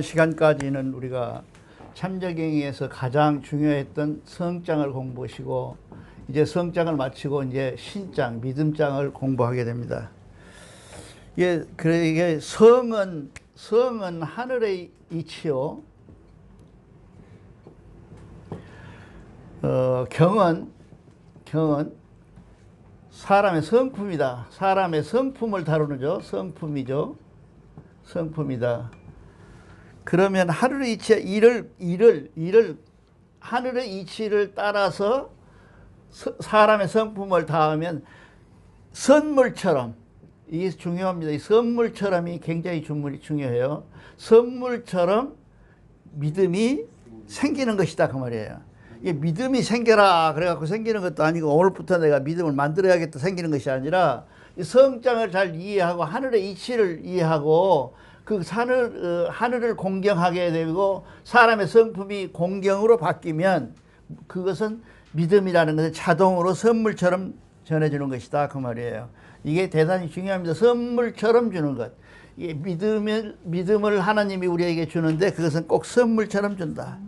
시간까지는 우리가 참저경에서 가장 중요했던 성장을 공부하시고 이제 성장을 마치고 이제 신장, 믿음장을 공부하게 됩니다. 이게 그래 이게 성은 성은 하늘의 이치요. 어, 경은 경은 사람의 성품이다. 사람의 성품을 다루는죠. 성품이죠. 성품이다. 그러면 하늘의 이치 이를 이를 이를 하늘의 이치를 따라서 서- 사람의 성품을 다하면 선물처럼 이게 중요합니다. 이 선물처럼이 굉장히 중요해요. 선물처럼 믿음이 생기는 것이다 그 말이에요. 이게 믿음이 생겨라 그래갖고 생기는 것도 아니고 오늘부터 내가 믿음을 만들어야겠다 생기는 것이 아니라 이 성장을 잘 이해하고 하늘의 이치를 이해하고 그 하늘 어, 하늘을 공경하게 되고 사람의 성품이 공경으로 바뀌면 그것은 믿음이라는 것은 자동으로 선물처럼 전해주는 것이다 그 말이에요. 이게 대단히 중요합니다. 선물처럼 주는 것. 이게 믿음을 믿음을 하나님이 우리에게 주는데 그것은 꼭 선물처럼 준다.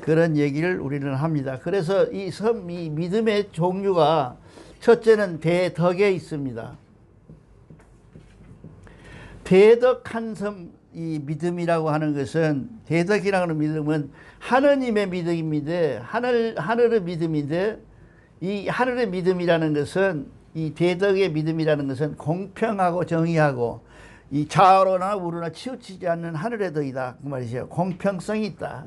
그런 얘기를 우리는 합니다. 그래서 이, 선, 이 믿음의 종류가 첫째는 대덕에 있습니다. 대덕한 섬, 이 믿음이라고 하는 것은 대덕이라고 하는 믿음은 하느님의 믿음인데 하늘 하늘의 믿음인데 이 하늘의 믿음이라는 것은 이 대덕의 믿음이라는 것은 공평하고 정의하고 이 좌우로나 우로나 치우치지 않는 하늘의 덕이다 그 말이죠. 공평성이 있다.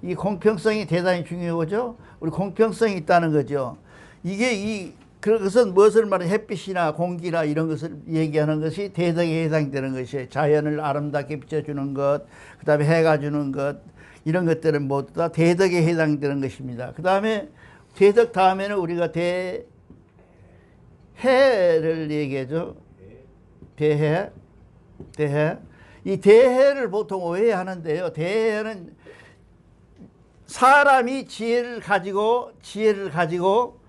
이 공평성이 대단히 중요하죠. 우리 공평성이 있다는 거죠. 이게 이 그것은 무엇을 말해 햇빛이나 공기나 이런 것을 얘기하는 것이 대덕에 해당되는 것이에요. 자연을 아름답게 비춰주는 것, 그 다음에 해가 주는 것, 이런 것들은 모두 다 대덕에 해당되는 것입니다. 그 다음에 대덕 다음에는 우리가 대 해를 얘기하죠. 대해, 대해. 이 대해를 보통 오해하는데요. 대해는 사람이 지혜를 가지고 지혜를 가지고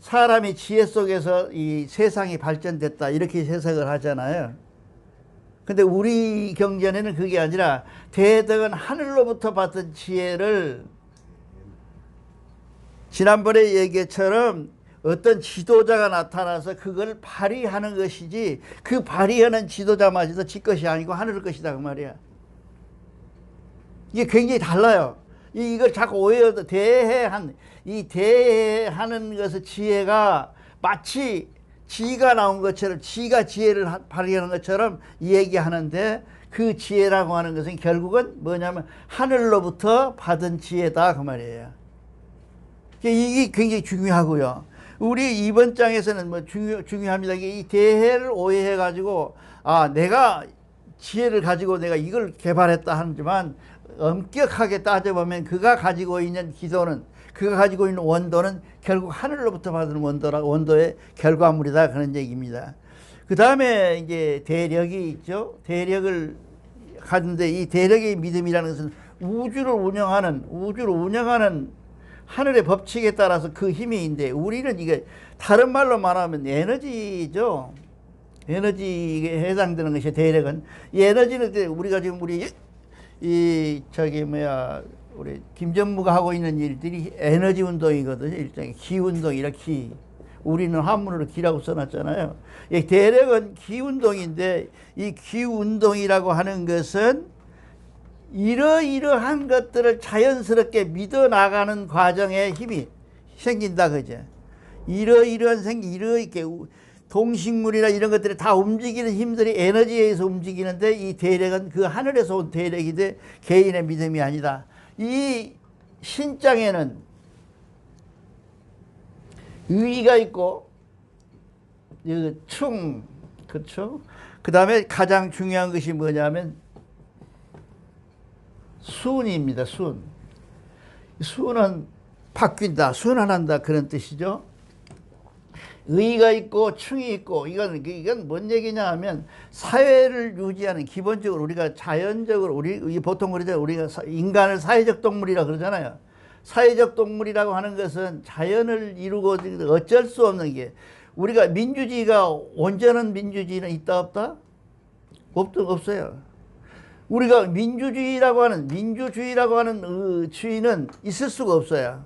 사람이 지혜 속에서 이 세상이 발전됐다 이렇게 해석을 하잖아요. 근데 우리 경전에는 그게 아니라 대덕은 하늘로부터 받은 지혜를 지난번에 얘기처럼 어떤 지도자가 나타나서 그걸 발휘하는 것이지 그 발휘하는 지도자마저도 지 것이 아니고 하늘 것이다 그 말이야. 이게 굉장히 달라요. 이- 이걸 자꾸 오해해도 대해한 이 대해하는 것의 지혜가 마치 지가 나온 것처럼 지가 지혜를 하- 발휘하는 것처럼 얘기하는데 그 지혜라고 하는 것은 결국은 뭐냐면 하늘로부터 받은 지혜다 그 말이에요. 이게 굉장히 중요하고요. 우리 이번 장에서는 뭐 중요, 중요합니다. 이 대해를 오해해 가지고 아 내가 지혜를 가지고 내가 이걸 개발했다 하지만 엄격하게 따져보면 그가 가지고 있는 기도는 그가 가지고 있는 원도는 결국 하늘로부터 받은 원도라 원도의 결과물이다 그런 얘기입니다. 그 다음에 이제 대력이 있죠. 대력을 하는데 이 대력의 믿음이라는 것은 우주를 운영하는 우주를 운영하는 하늘의 법칙에 따라서 그 힘이 있는데 우리는 이게 다른 말로 말하면 에너지죠. 에너지에 해당되는 것이 대력은 이 에너지는 우리가 지금 우리 이 저기 뭐야 우리 김전무가 하고 있는 일들이 에너지 운동이거든요. 일종의 기 운동이라 기. 우리는 한문으로 기라고 써놨잖아요. 이 대력은 기 운동인데 이 기 운동이라고 하는 것은 이러이러한 것들을 자연스럽게 믿어 나가는 과정에 힘이 생긴다 그죠? 이러이러한 생기 이렇게 동식물이나 이런 것들이 다 움직이는 힘들이 에너지에 의해서 움직이는데 이 대력은 그 하늘에서 온 대력인데 개인의 믿음이 아니다. 이 신장에는 의가 있고 이 충, 그렇죠? 그 다음에 가장 중요한 것이 뭐냐면 순입니다. 순. 순은 바뀐다, 순환한다 그런 뜻이죠. 의가 있고 충이 있고 이건 이건 뭔 얘기냐 하면 사회를 유지하는 기본적으로 우리가 자연적으로 우리 이 보통 우리가 사- 인간을 사회적 동물이라 그러잖아요. 사회적 동물이라고 하는 것은 자연을 이루고 어쩔 수 없는 게 우리가 민주주의가 온전한 민주주의는 있다 없다? 없 없어요. 우리가 민주주의라고 하는 민주주의라고 하는 어, 주의는 있을 수가 없어요.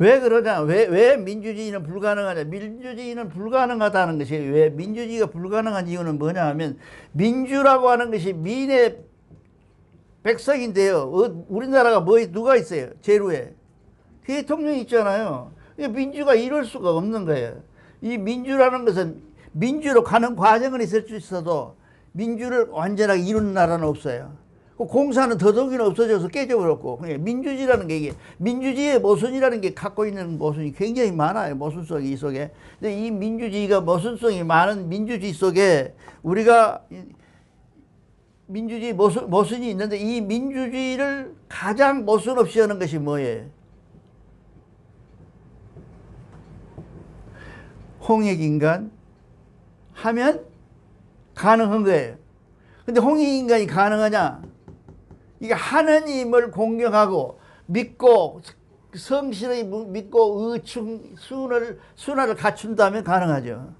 왜 그러냐? 왜, 왜 민주주의는 불가능하냐? 민주주의는 불가능하다는 것이 왜 민주주의가 불가능한 이유는 뭐냐 하면 민주라고 하는 것이 민의 백성인데요. 어, 우리나라가 뭐 누가 있어요? 제루에 대통령이 있잖아요. 이 민주가 이럴 수가 없는 거예요. 이 민주라는 것은 민주로 가는 과정은 있을 수 있어도 민주를 완전하게 이루는 나라는 없어요. 그 공사는 더더욱이나 없어져서 깨져버렸고 그러니까 민주주의라는 게 이게 민주주의의 모순이라는 게 갖고 있는 모순이 굉장히 많아요 모순성이 이 속에 근데 이 민주주의가 모순성이 많은 민주주의 속에 우리가 이 민주주의 모순, 모순이 있는데 이 민주주의를 가장 모순 없이 하는 것이 뭐예요? 홍익인간 하면 가능한 거예요. 근데 홍익인간이 가능하냐? 이게 하느님을 공경하고 믿고 성실히 믿고 의충 순을 순화를 갖춘다면 가능하죠.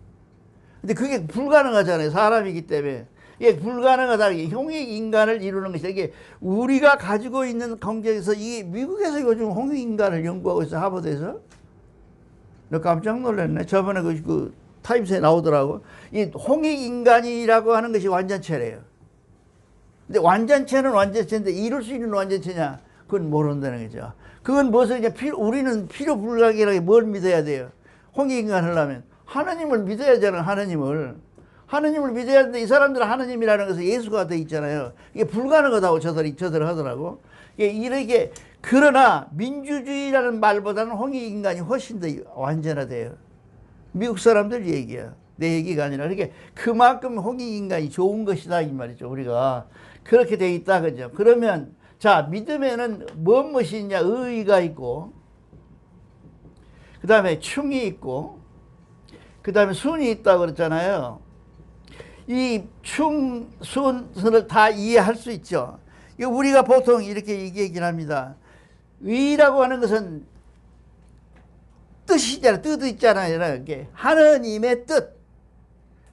근데 그게 불가능하잖아요. 사람이기 때문에. 이게 불가능하다. 이게 홍익 인간을 이루는 것이 이게 우리가 가지고 있는 경제에서 이게 미국에서 요즘 홍익 인간을 연구하고 있어 하버드에서. 너 깜짝 놀랐네. 저번에 그, 그 타임스에 나오더라고. 이 홍익 인간이라고 하는 것이 완전체래요. 근데 완전체는 완전체인데 이룰 수 있는 완전체냐? 그건 모른다는 거죠. 그건 무엇을 이제 필요, 우리는 필요 불가결하게 뭘 믿어야 돼요? 홍익인간 하려면 하나님을 믿어야 되는 하나님을 하나님을 믿어야 되는데 이 사람들은 하나님이라는 것은 예수가 돼 있잖아요. 이게 불가능하다고 저들이 저들 하더라고. 이게 이렇게 그러나 민주주의라는 말보다는 홍익인간이 훨씬 더 완전하대요. 미국 사람들 얘기야. 내 얘기가 아니라 그게 그만큼 홍익인간이 좋은 것이다 이 말이죠. 우리가 그렇게 돼 있다 그죠. 그러면 자 믿음에는 무엇이 있냐 의의가 있고 그 다음에 충이 있고 그 다음에 순이 있다 그랬잖아요. 이 충, 순을 다 이해할 수 있죠. 우리가 보통 이렇게 얘기하긴 합니다. 의라고 하는 것은 뜻이잖아요. 뜻 있잖아요. 이렇게 하느님의 뜻,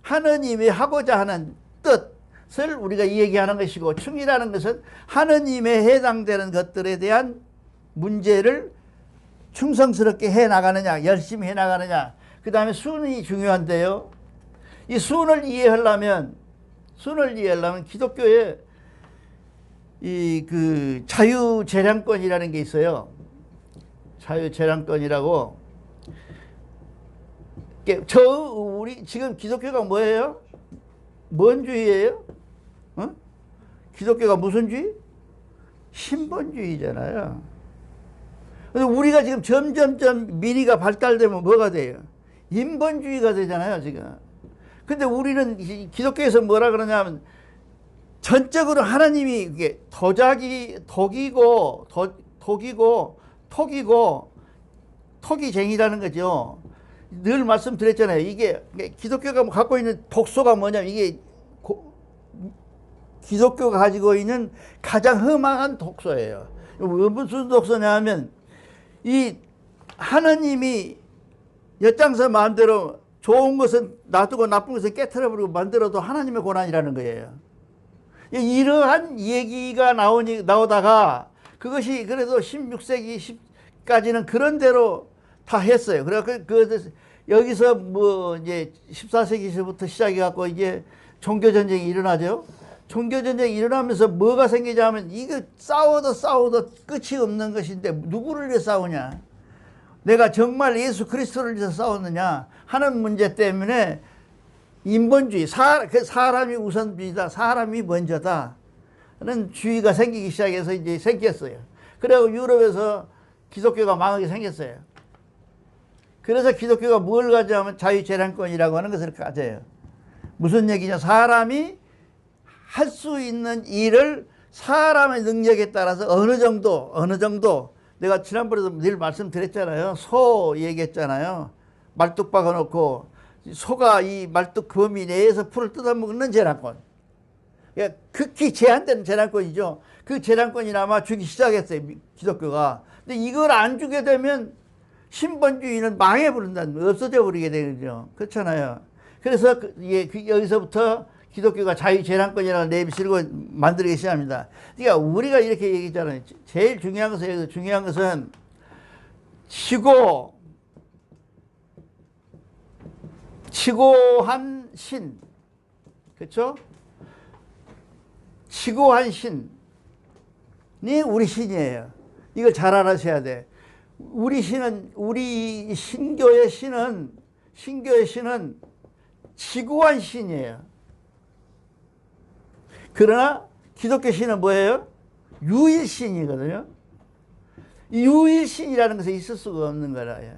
하느님이 하고자 하는 뜻 을 우리가 이 얘기하는 것이고 충이라는 것은 하느님에 해당되는 것들에 대한 문제를 충성스럽게 해 나가느냐, 열심히 해 나가느냐. 그 다음에 순이 중요한데요. 이 순을 이해하려면 순을 이해하려면 기독교에 이 그 자유 재량권이라는 게 있어요. 자유 재량권이라고. 이게 저 우리 지금 기독교가 뭐예요? 뭔 주의예요? 어? 기독교가 무슨 주의? 신본주의잖아요. 근데 우리가 지금 점점점 미리가 발달되면 뭐가 돼요? 인본주의가 되잖아요, 지금. 근데 우리는 기독교에서 뭐라 그러냐면 전적으로 하나님이 이게 도자기 독이고 도, 독이고 톡이고 토기쟁이라는 거죠. 늘 말씀드렸잖아요. 이게 기독교가 갖고 있는 독소가 뭐냐면 이게 고, 기독교가 가지고 있는 가장 흠악한 독소예요. 무슨 독소냐면 이 하나님이 엿장서 마음대로 좋은 것은 놔두고 나쁜 것은 깨트려버리고 만들어도 하나님의 고난이라는 거예요. 이러한 얘기가 나오니, 나오다가 그것이 그래도 16세기까지는 그런 대로 다 했어요. 그래 그, 그, 여기서 뭐 이제 14세기서부터 시작해갖고 이제 종교전쟁이 일어나죠. 종교전쟁이 일어나면서 뭐가 생기냐면 이거 싸워도 싸워도 끝이 없는 것인데 누구를 위해 싸우냐. 내가 정말 예수 그리스도를 위해서 싸웠느냐 하는 문제 때문에 인본주의, 사, 그 사람이 우선주의다, 사람이 먼저다 하는 주의가 생기기 시작해서 이제 생겼어요. 그리고 유럽에서 기독교가 망하게 생겼어요. 그래서 기독교가 뭘 가져하면 자유재량권이라고 하는 것을 가져요. 무슨 얘기냐? 사람이 할 수 있는 일을 사람의 능력에 따라서 어느 정도, 어느 정도 내가 지난번에도 늘 말씀드렸잖아요. 소 얘기했잖아요. 말뚝 박아놓고 소가 이 말뚝 거미 내에서 풀을 뜯어먹는 재량권. 그러니까 극히 제한되는 재량권이죠. 그 재량권이 아마 주기 시작했어요. 기독교가. 근데 이걸 안 주게 되면 신본주의는 망해버린다. 없어져 버리게 되죠. 그렇잖아요. 그래서 그, 예, 그 여기서부터 기독교가 자유재량권이라는 내비실고 만들기 시작합니다. 그러니까 우리가 이렇게 얘기했잖아요. 제일 중요한 것은 여기서 중요한 것은 치고 치고한 신 그렇죠? 치고한 신이 우리 신이에요. 이걸 잘 알아셔야 돼. 우리 신은 우리 신교의 신은 신교의 신은 치고한 신이에요. 그러나 기독교 신은 뭐예요? 유일신이거든요. 이 유일신이라는 것에 있을 수가 없는 거라. 예.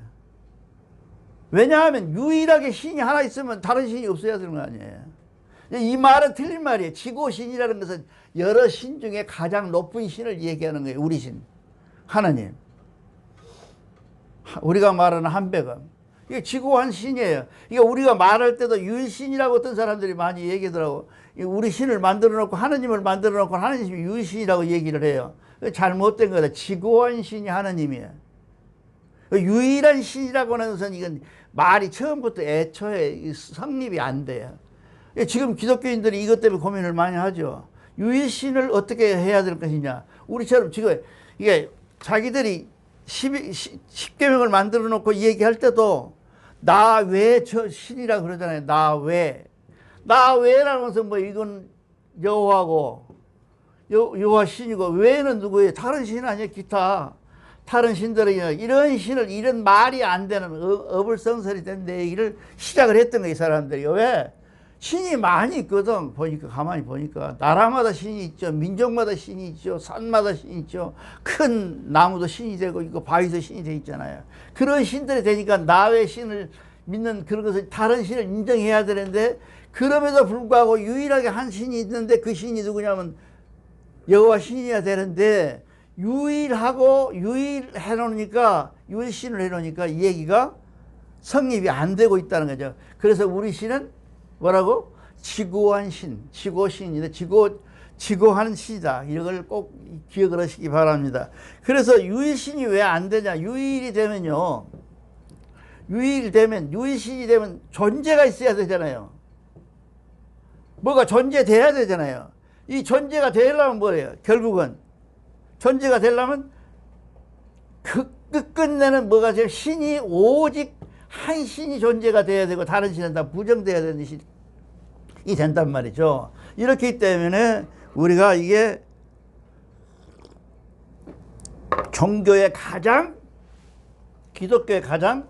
왜냐하면 유일하게 신이 하나 있으면 다른 신이 없어야 되는 거 아니에요. 이 말은 틀린 말이에요. 지고신이라는 것은 여러 신 중에 가장 높은 신을 얘기하는 거예요. 우리 신. 하나님. 하- 우리가 말하는 한백은. 이게 지고한 신이에요. 이게 우리가 말할 때도 유일신이라고 어떤 사람들이 많이 얘기하더라고. 이 우리 신을 만들어 놓고 하나님을 만들어 놓고 하나님이 유일신이라고 얘기를 해요. 그게 잘못된 거다. 지고한 신이 하나님이에요. 그 유일한 신이라고 하는 것은 이건 말이 처음부터 애초에 이 성립이 안 돼요. 예, 지금 기독교인들이 이것 때문에 고민을 많이 하죠. 유일신을 어떻게 해야 될 것이냐. 우리처럼 지금 이게 자기들이 12, 10계명을 만들어 놓고 얘기할 때도 나 외 저 신이라 그러잖아요. 나 외. 나 외라는 것은 뭐 이건 여호와고 여, 여호와 신이고 외는 누구예요? 다른 신 아니에요? 기타. 다른 신들은 이런 신을 이런 말이 안 되는 어- 어불성설이 된 얘기를 시작을 했던 거예요, 이 사람들이. 왜? 신이 많이 있거든. 보니까 가만히 보니까 나라마다 신이 있죠. 민족마다 신이 있죠. 산마다 신이 있죠. 큰 나무도 신이 되고 있고 바위도 신이 돼 있잖아요. 그런 신들이 되니까 나의 신을 믿는 그런 것을 다른 신을 인정해야 되는데 그럼에도 불구하고 유일하게 한 신이 있는데 그 신이 누구냐면 여호와 신이어야 되는데 유일하고 유일해 놓으니까 유일신을 해 놓으니까 이 얘기가 성립이 안 되고 있다는 거죠. 그래서 우리 신은 뭐라고? 지고한 신, 지고신인데 지고 지고하는 신이다. 이걸 꼭 기억을 하시기 바랍니다. 그래서 유일신이 왜 안 되냐? 유일이 되면요. 유일 되면 유일신이 되면 존재가 있어야 되잖아요. 뭐가 존재돼야 되잖아요. 이 존재가 되려면 뭐예요? 결국은 존재가 되려면 그 끝끝내는 뭐가 제 신이 오직 한 신이 존재가 돼야 되고 다른 신은 다 부정돼야 되는 신이 된단 말이죠. 이렇기 때문에 우리가 이게 종교의 가장 기독교의 가장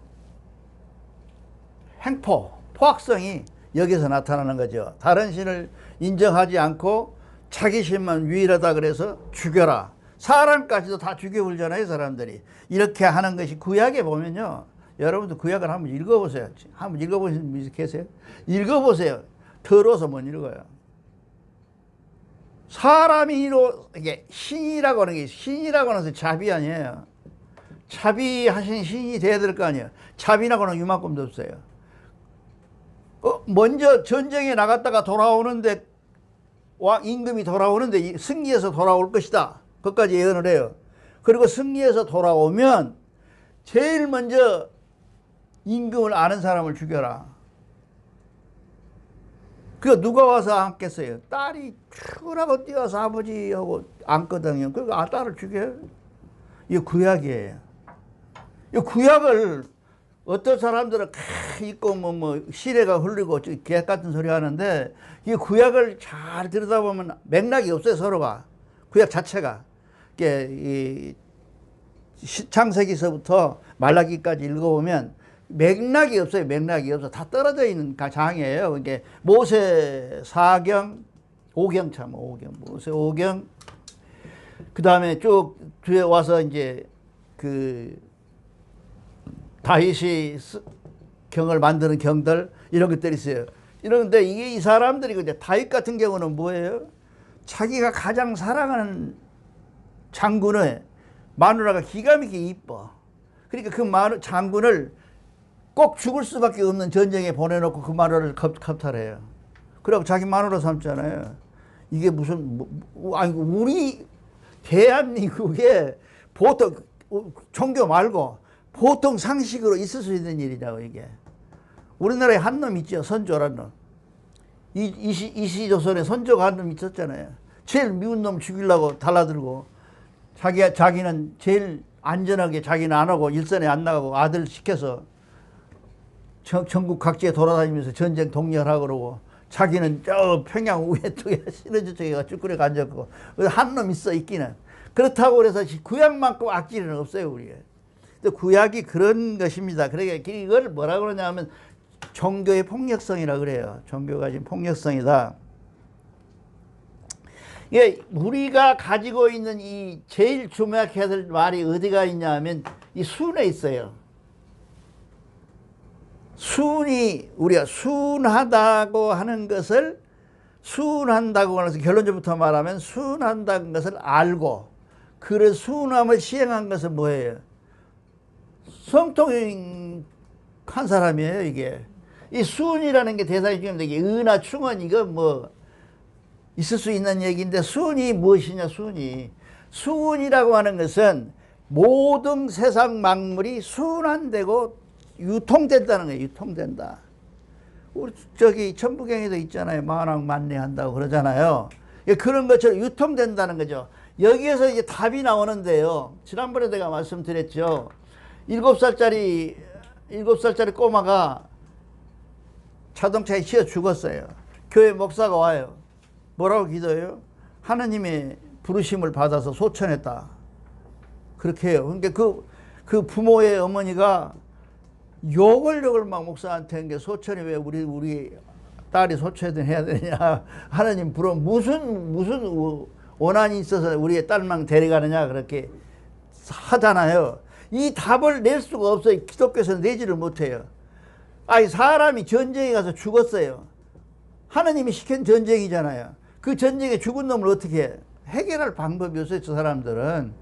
행포, 포악성이 여기서 나타나는 거죠. 다른 신을 인정하지 않고 자기 신만 유일하다 그래서 죽여라. 사람까지도 다 죽여버리잖아요, 사람들이. 이렇게 하는 것이 구약에 보면요. 여러분도 구약을 한번 읽어보세요. 한번 읽어보신 분 계세요? 읽어보세요. 더러워서 못 읽어요. 사람이 이로, 이게 신이라고 하는 게, 신이라고 하는 것은 자비 아니에요. 자비하신 신이 돼야 될 거 아니에요. 자비라고 하는 유만큼도 없어요. 어, 먼저 전쟁에 나갔다가 돌아오는데 왕 임금이 돌아오는데 이- 승리해서 돌아올 것이다. 그것까지 예언을 해요. 그리고 승리해서 돌아오면 제일 먼저 임금을 아는 사람을 죽여라. 그 누가 와서 안겠어요? 딸이 추라고 뛰어서 아버지 하고 안거든요. 그리고 아 딸을 죽여요. 이거 구약이에요. 이 구약을 어떤 사람들은 캬 있고 뭐, 뭐 시래가 흘리고 저개 같은 소리 하는데 이 구약을 잘 들여다보면 맥락이 없어요 서로가. 구약 자체가. 이게 이 시- 창세기서부터 말라기까지 읽어보면 맥락이 없어요 맥락이 없어 다 떨어져 있는 가- 장이에요. 이게 모세 사경 오경 참 오경 모세 오경. 그 다음에 쭉 뒤에 와서 이제 그 다윗이 쓰- 경을 만드는 경들 이런 것들이 있어요. 이런데 이게 이 사람들이 근데 다윗 같은 경우는 뭐예요? 자기가 가장 사랑하는 장군의 마누라가 기가 막히게 이뻐. 그러니까 그 마누 장군을 꼭 죽을 수밖에 없는 전쟁에 보내놓고 그 마누라를 겁, 겁탈해요. 그리고 자기 마누라 삼잖아요. 이게 무슨 뭐, 뭐, 아니 우리 대한민국에 보통 어, 종교 말고 보통 상식으로 있을 수 있는 일이라고 이게. 우리나라에 한 놈 있죠. 선조라는 놈. 이, 이시, 이시조선에 선조가 한 놈 있었잖아요. 제일 미운 놈 죽이려고 달라들고 자기, 자기는 제일 안전하게 자기는 안 하고 일선에 안 나가고 아들 시켜서 전, 전국 각지에 돌아다니면서 전쟁 독려하라고 그러고 자기는 저 평양 우회 쪽에 시너지 쪽에 쭈꾸리가 앉았고 한 놈 있어 있기는 그렇다고 그래서 구약만큼 악질은 없어요 우리에 구약이 그런 것입니다 그러니까 이걸 뭐라 그러냐면 종교의 폭력성이라 그래요 종교가 지금 폭력성이다 예, 우리가 가지고 있는 이 제일 주목해야 될 말이 어디가 있냐면 이 순에 있어요. 순이 우리가 순하다고 하는 것을 순한다고 하는 결론적부터 말하면 순한다는 것을 알고 그 순함을 시행한 것은 뭐예요? 성통한 사람이에요 이게. 이 순이라는 게 대단히 중요합니다 은하 충원 이거 뭐 있을 수 있는 얘기인데 순이 무엇이냐 순이. 순이라고 하는 것은 모든 세상 만물이 순환되고 유통된다는 거예요 유통된다. 우리 저기 천부경에도 있잖아요. 만왕 만리한다고 그러잖아요. 예, 그런 것처럼 유통된다는 거죠. 여기에서 이제 답이 나오는데요. 지난번에 내가 말씀드렸죠 일곱 살짜리 일곱 살짜리 꼬마가 자동차에 치여 죽었어요 교회 목사가 와요 뭐라고 기도해요? 하나님의 부르심을 받아서 소천했다. 그렇게 해요. 그러니까 그, 그 부모의 어머니가 욕을 욕을 막 목사한테 한 게 소천이 왜 우리, 우리 딸이 소천이 해야 되냐. 하나님 부러 무슨, 무슨 원한이 있어서 우리의 딸만 데려가느냐. 그렇게 하잖아요. 이 답을 낼 수가 없어요. 기독교에서 내지를 못해요. 아니, 사람이 전쟁에 가서 죽었어요. 하나님이 시킨 전쟁이잖아요. 그 전쟁에 죽은 놈을 어떻게 해? 해결할 방법이 없어요, 저 사람들은.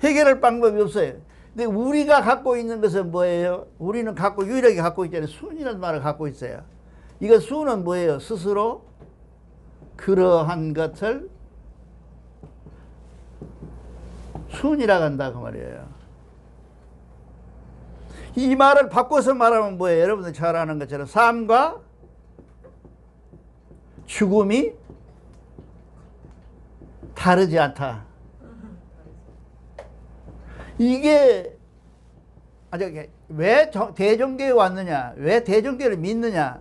해결할 방법이 없어요. 근데 우리가 갖고 있는 것은 뭐예요? 우리는 갖고, 유일하게 갖고 있잖아요. 순이라는 말을 갖고 있어요. 이거 순은 뭐예요? 스스로 그러한 것을 순이라고 한다, 그 말이에요. 이 말을 바꿔서 말하면 뭐예요? 여러분들 잘 아는 것처럼 삶과 죽음이 다르지 않다. 이게 아주 왜 대종교에 왔느냐? 왜 대종교를 믿느냐?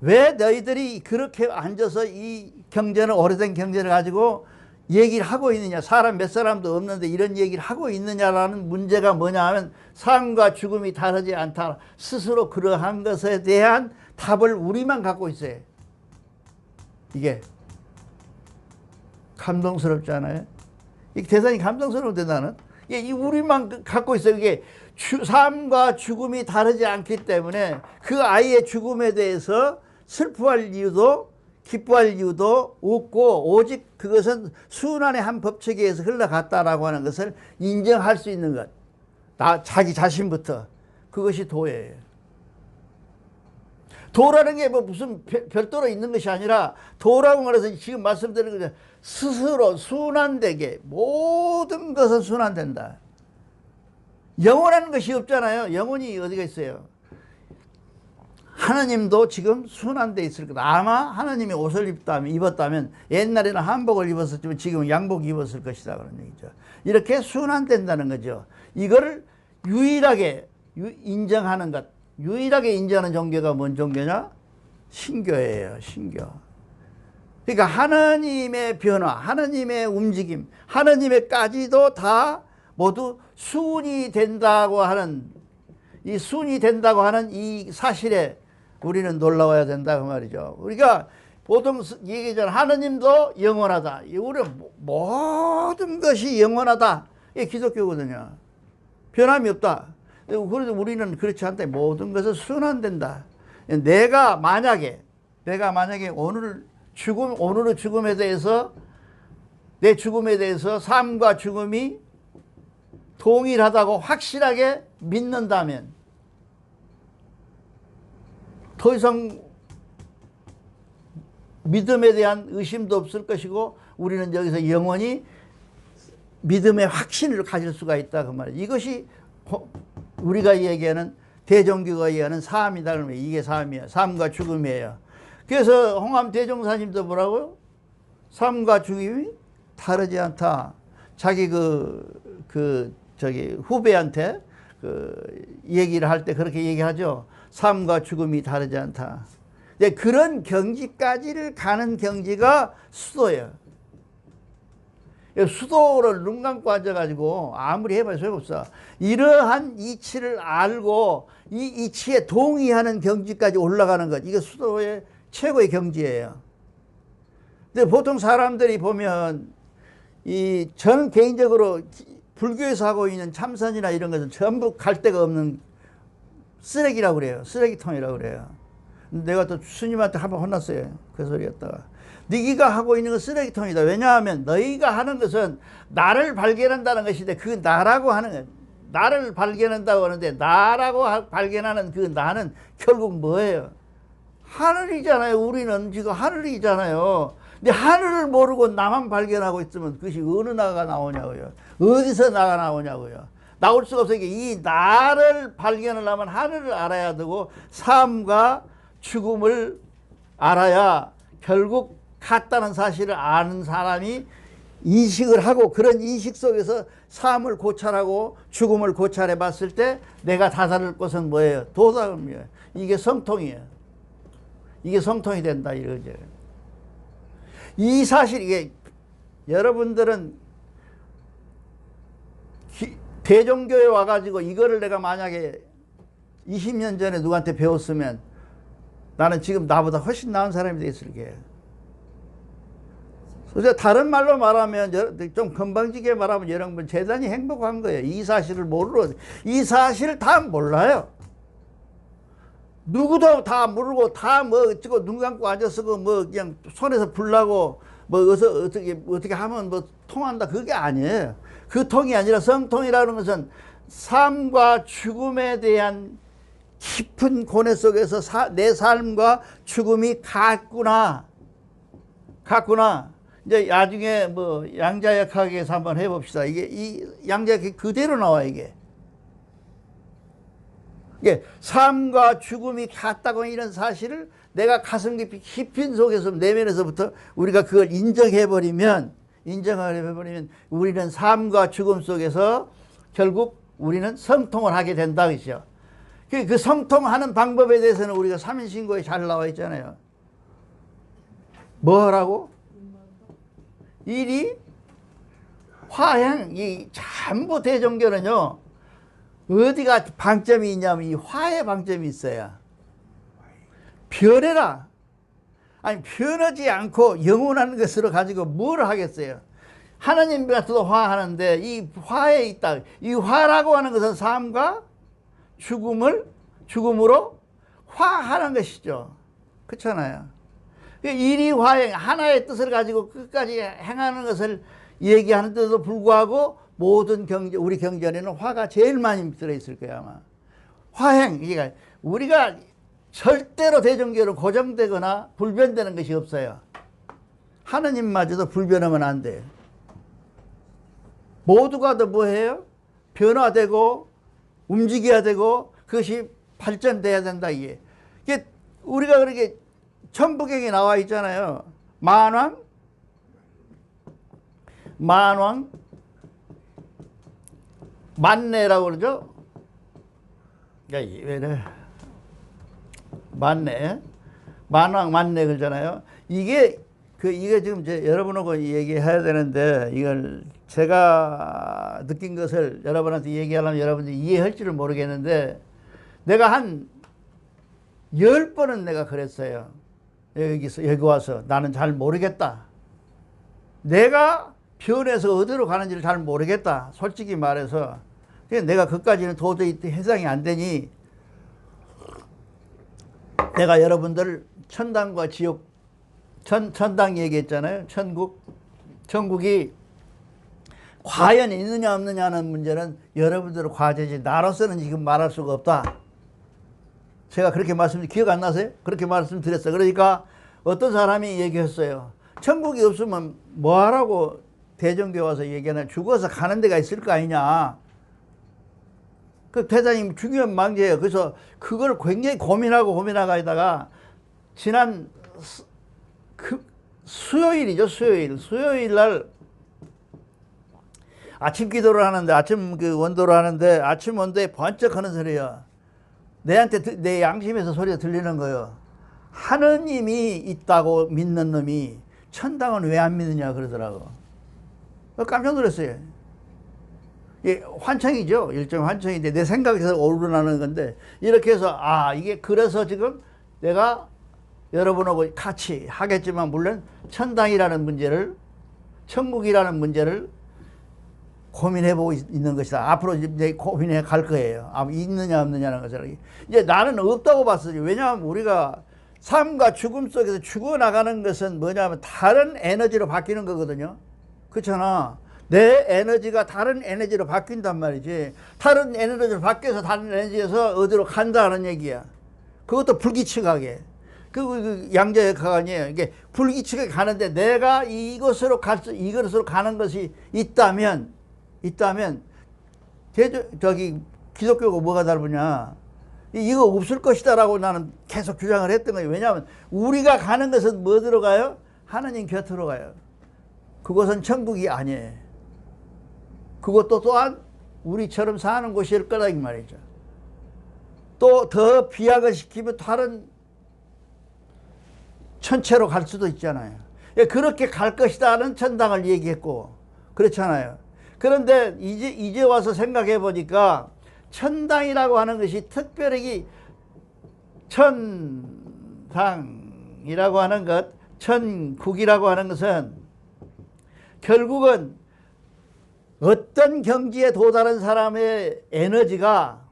왜 너희들이 그렇게 앉아서 이 경제는 오래된 경제를 가지고 얘기를 하고 있느냐? 사람 몇 사람도 없는데 이런 얘기를 하고 있느냐라는 문제가 뭐냐 하면 삶과 죽음이 다르지 않다. 스스로 그러한 것에 대한 답을 우리만 갖고 있어요. 이게 감동스럽지 않아요? 이게 대단히 감동스러운데 나는 이 우리만 갖고 있어요. 이게 주, 삶과 죽음이 다르지 않기 때문에 그 아이의 죽음에 대해서 슬퍼할 이유도 기뻐할 이유도 없고 오직 그것은 순환의 한 법칙에 의해서 흘러갔다라고 하는 것을 인정할 수 있는 것. 나 자기 자신부터 그것이 도예요. 도라는 게 뭐 무슨 별도로 있는 것이 아니라 도라고 말해서 지금 말씀드린 것 스스로 순환되게 모든 것은 순환된다. 영원한 것이 없잖아요. 영원이 어디가 있어요? 하나님도 지금 순환돼 있을 거다. 아마 하나님이 옷을 입다면, 입었다면 옛날에는 한복을 입었었지만 지금은 양복 입었을 것이다. 그런 얘기죠. 이렇게 순환된다는 거죠. 이거를 유일하게 인정하는 것. 유일하게 인정하는 종교가 뭔 종교냐? 신교예요. 신교. 그러니까 하나님의 변화, 하나님의 움직임, 하나님의까지도 다 모두 순이 된다고 하는 이 순이 된다고 하는 이 사실에 우리는 놀라워야 된다 그 말이죠. 우리가 보통 얘기잖아. 하나님도 영원하다. 우리 모든 것이 영원하다. 이게 기독교거든요. 변함이 없다. 그래도 우리는 그렇지 않다. 모든 것은 순환된다. 내가 만약에 내가 만약에 오늘 죽음 오늘의 죽음에 대해서 내 죽음에 대해서 삶과 죽음이 동일하다고 확실하게 믿는다면 더 이상 믿음에 대한 의심도 없을 것이고 우리는 여기서 영원히 믿음의 확신을 가질 수가 있다 그 말이에요. 이것이 우리가 얘기하는 대종교가 얘기하는 삶이다 그러면 이게 삶이에요. 삶과 죽음이에요. 그래서 홍암 대종사님도 뭐라고요? 삶과 죽임이 다르지 않다. 자기 그, 그, 저기 후배한테 그 얘기를 할 때 그렇게 얘기하죠. 삶과 죽음이 다르지 않다. 이제 그런 경지까지를 가는 경지가 수도예요. 수도를 눈 감고 앉아가지고 아무리 해봐야 소용없어. 이러한 이치를 알고 이 이치에 동의하는 경지까지 올라가는 것. 이게 수도의 최고의 경지예요. 근데 보통 사람들이 보면 이 저는 개인적으로 불교에서 하고 있는 참선이나 이런 것은 전부 갈 데가 없는 쓰레기라고 그래요. 쓰레기통이라고 그래요. 내가 또 스님한테 한 번 혼났어요. 그 소리 했다가. 네가 하고 있는 건 쓰레기통이다. 왜냐하면 너희가 하는 것은 나를 발견한다는 것인데 그 나라고 하는 것. 나를 발견한다고 하는데 나라고 하- 발견하는 그 나는 결국 뭐예요? 하늘이잖아요. 우리는 지금 하늘이잖아요. 근데 하늘을 모르고 나만 발견하고 있으면 그것이 어느 나가 나오냐고요. 어디서 나가 나오냐고요. 나올 수가 없어요. 이 나를 발견하려면 하늘을 알아야 되고 삶과 죽음을 알아야 결국 같다는 사실을 아는 사람이 인식을 하고 그런 인식 속에서 삶을 고찰하고 죽음을 고찰해 봤을 때 내가 다다를 것은 뭐예요? 도덕이에요. 이게 성통이에요. 이게 성통이 된다 이거죠. 이 사실 이게 여러분들은 기- 대종교에 와가지고 이거를 내가 만약에 20년 전에 누구한테 배웠으면 나는 지금 나보다 훨씬 나은 사람이 됐을 게요. 다른 말로 말하면 여- 좀 건방지게 말하면 여러분 대단히 행복한 거예요. 이 사실을 모르러 이 사실을 다 몰라요. 누구도 다 모르고 다뭐 어쩌고 눈 감고 앉아서 그뭐 그냥 손에서 불나고 뭐 어서 어떻게 어떻게 하면 뭐 통한다 그게 아니에요. 그 통이 아니라 성통이라는 것은 삶과 죽음에 대한 깊은 고뇌 속에서 사- 내 삶과 죽음이 같구나. 같구나. 이제 나중에 뭐 양자역학에서 한번 해봅시다. 이게 이 양자역학 그대로 나와 이게. 이게 삶과 죽음이 같다고 이런 사실을 내가 가슴 깊이 깊은 속에서 내면에서부터 우리가 그걸 인정해 버리면 인정을 해 버리면 우리는 삶과 죽음 속에서 결국 우리는 성통을 하게 된다 그죠. 그, 그 성통하는 방법에 대해서는 우리가 삼인신고에 잘 나와 있잖아요. 뭐라고? 일이 화행 이 전부 대종교는요 어디가 방점이 있냐면 이 화의 방점이 있어요. 변해라. 아니 변하지 않고 영원한 것으로 가지고 뭘 하겠어요? 하나님 같아도 화하는데 이 화에 있다. 이 화라고 하는 것은 삶과 죽음을 죽음으로 화하는 것이죠. 그렇잖아요. 그 일이 화행 하나의 뜻을 가지고 끝까지 행하는 것을 얘기하는데도 불구하고 모든 경제 우리 경전에는 화가 제일 많이 들어 있을 거야 아마. 화행 그러니까 우리가 절대로 대종교로 고정되거나 불변되는 것이 없어요. 하느님마저도 불변하면 안 돼요. 모두가 다 뭐해요? 변화되고 움직여야 되고 그것이 발전돼야 된다 이게. 이게 우리가 그렇게 천부경에 나와 있잖아요. 만왕, 만왕, 만내라고 그러죠. 야, 왜 이래? 만내, 만왕 만내 그러잖아요. 이게 그 이게 지금 이제 여러분하고 얘기해야 되는데 이걸 제가 느낀 것을 여러분한테 얘기하려면 여러분들이 이해할지를 모르겠는데 내가 한 열 번은 내가 그랬어요. 여기서 여기 와서 나는 잘 모르겠다. 내가 변해서 어디로 가는지를 잘 모르겠다. 솔직히 말해서 내가 그까지는 도저히 해상이 안 되니 내가 여러분들 천당과 지옥 천 천당 얘기했잖아요. 천국 천국이 과연 있느냐 없느냐는 문제는 여러분들의 과제지 나로서는 지금 말할 수가 없다. 제가 그렇게 말씀 기억 안 나세요? 그렇게 말씀드렸어요. 그러니까 어떤 사람이 얘기했어요. 천국이 없으면 뭐하라고 대전교 와서 얘기하나 죽어서 가는 데가 있을 거 아니냐. 그 대단히 중요한 망제예요. 그래서 그걸 굉장히 고민하고 고민하다가 지난 수- 그 수요일이죠 수요일. 수요일 날 아침 기도를 하는데 아침 그 원도를 하는데 아침 원도에 번쩍 하는 소리야 내한테 들- 내 양심에서 소리가 들리는 거예요. 하느님이 있다고 믿는 놈이 천당은 왜 안 믿느냐 그러더라고. 깜짝 놀랐어요 예, 환청이죠. 일종 환청인데 내 생각에서 오르나는 건데 이렇게 해서 아 이게 그래서 지금 내가 여러분하고 같이 하겠지만 물론 천당이라는 문제를 천국이라는 문제를 고민해보고 있- 있는 것이다. 앞으로 이제 고민해 갈 거예요. 아, 있느냐 없느냐는 것을 이제 나는 없다고 봤어요. 왜냐하면 우리가 삶과 죽음 속에서 죽어 나가는 것은 뭐냐면 다른 에너지로 바뀌는 거거든요. 그렇잖아. 내 에너지가 다른 에너지로 바뀐단 말이지. 다른 에너지로 바뀌어서 다른 에너지에서 어디로 간다는 얘기야. 그것도 불규칙하게. 그, 그 양자역학 아니에요. 이게 불규칙하게 가는데 내가 이것으로 갈 수, 이것으로 가는 것이 있다면, 있다면, 대저, 저기, 기독교가 뭐가 다르냐. 이- 이거 없을 것이다 라고 나는 계속 주장을 했던 거예요. 왜냐하면 우리가 가는 것은 뭐 들어가요? 하나님 곁으로 가요. 그것은 천국이 아니에요. 그것도 또한 우리처럼 사는 곳일 거다 이 말이죠. 또 더 비약을 시키면 다른 천체로 갈 수도 있잖아요. 예, 그렇게 갈 것이다는 천당을 얘기했고 그렇잖아요. 그런데 이제 이제 와서 생각해 보니까 천당이라고 하는 것이 특별히 천당이라고 하는 것, 천국이라고 하는 것은 결국은 어떤 경지에 도달한 사람의 에너지가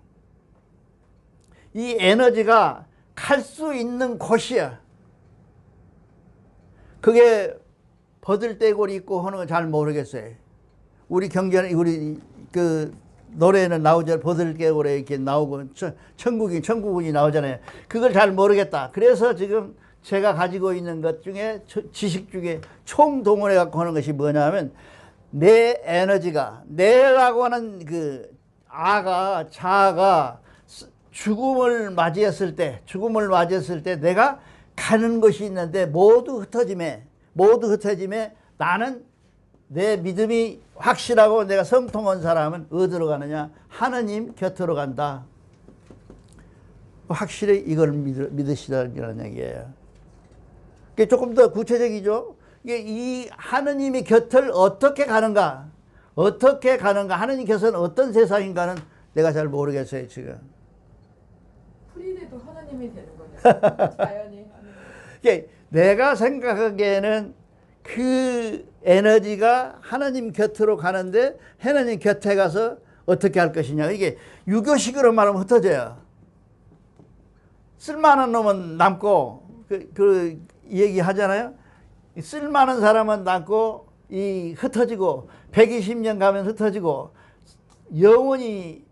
이 에너지가 갈 수 있는 곳이야. 그게 버들떼골이 있고 하는 건 잘 모르겠어요. 우리 경제는 우리 그 노래는 나오잖아요. 버들깨골에 이렇게 나오고 천- 천국이 천국이 나오잖아요. 그걸 잘 모르겠다. 그래서 지금 제가 가지고 있는 것 중에 저- 지식 중에 총동원해 갖고 하는 것이 뭐냐면 내 에너지가 내라고 하는 그 아가 자아가 스- 죽음을 맞이했을 때 죽음을 맞이했을 때 내가 가는 것이 있는데 모두 흩어짐에 모두 흩어짐에 나는 내 믿음이 확실하고 내가 성통한 사람은 어디로 가느냐? 하나님 곁으로 간다. 확실히 이걸 믿으, 믿으시라는 얘기예요. 조금 더 구체적이죠 이 하느님의 곁을 어떻게 가는가 어떻게 가는가 하느님 곁은 어떤 세상인가는 내가 잘 모르겠어요 지금 프리드도 하나님이 되는 거냐? 자연이 내가 생각하기에는 그 에너지가 하나님 곁으로 가는데 하나님 곁에 가서 어떻게 할 것이냐. 이게 유교식으로 말하면 흩어져요. 쓸만한 놈은 남고, 그, 그 얘기 하잖아요. 이 쓸만한 사람은 남고, 이 흩어지고, 120년 가면 흩어지고, 영원히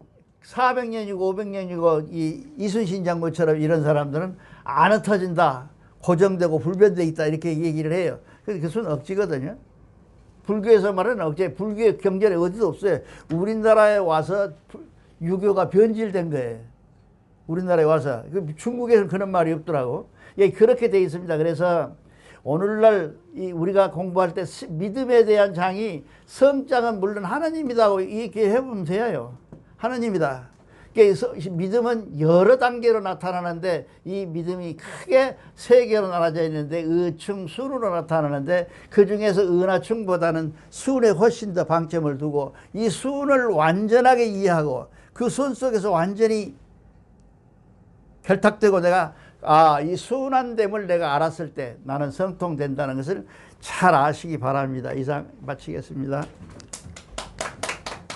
400년이고 500년이고 이 이순신 장군처럼 이런 사람들은 안 흩어진다. 고정되고 불변돼 있다. 이렇게 얘기를 해요. 근데 그것은 억지거든요. 불교에서 말하는 억지, 불교의 경전에 어디도 없어요. 우리나라에 와서 불- 유교가 변질된 거예요. 우리나라에 와서. 그 중국에서는 그런 말이 없더라고. 예, 그렇게 돼 있습니다. 그래서 오늘날 이 우리가 공부할 때 시- 믿음에 대한 장이 성장은 물론 하나님이다고 이렇게 해보면 돼요. 하나님이다. 그래서 믿음은 여러 단계로 나타나는데 이 믿음이 크게 세 개로 나눠져 있는데 의충, 순으로 나타나는데 그 중에서 은하충보다는 순에 훨씬 더 방점을 두고 이 순을 완전하게 이해하고 그 순 속에서 완전히 결탁되고 내가 아, 이 순환됨을 내가 알았을 때 나는 성통된다는 것을 잘 아시기 바랍니다. 이상 마치겠습니다.